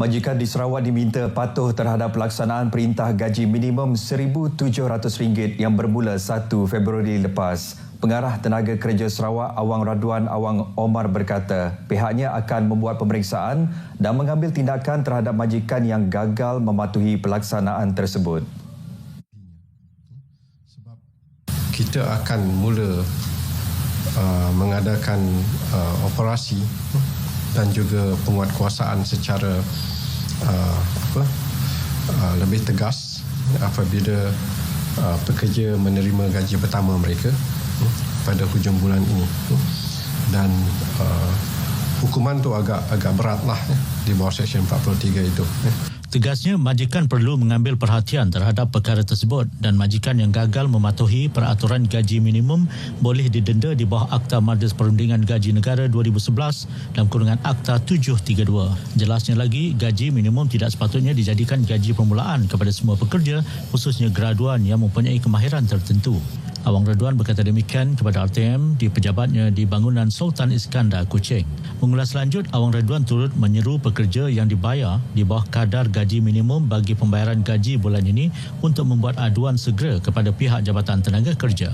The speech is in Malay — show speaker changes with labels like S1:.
S1: Majikan di Sarawak diminta patuh terhadap pelaksanaan perintah gaji minimum RM1,700 yang bermula 1 Februari lepas. Pengarah Tenaga Kerja Sarawak Awang Raduan Awang Omar berkata pihaknya akan membuat pemeriksaan dan mengambil tindakan terhadap majikan yang gagal mematuhi pelaksanaan tersebut.
S2: Kita akan mula uh, mengadakan uh, operasi dan juga penguatkuasaan secara uh, apa uh, lebih tegas apabila uh, pekerja menerima gaji pertama mereka uh, pada hujung bulan ini. Uh, dan uh, hukuman tu agak agak beratlah uh, di bawah seksyen 43 itu.
S3: Tegasnya, majikan perlu mengambil perhatian terhadap perkara tersebut dan majikan yang gagal mematuhi peraturan gaji minimum boleh didenda di bawah Akta Majlis Perundingan Gaji Negara 2011 dalam kurungan Akta 732. Jelasnya lagi, gaji minimum tidak sepatutnya dijadikan gaji permulaan kepada semua pekerja khususnya graduan yang mempunyai kemahiran tertentu. Awang Redwan berkata demikian kepada RTM di pejabatnya di bangunan Sultan Iskandar Kuching. Mengulas lanjut, Awang Redwan turut menyeru pekerja yang dibayar di bawah kadar gaji minimum bagi pembayaran gaji bulan ini untuk membuat aduan segera kepada pihak Jabatan Tenaga Kerja.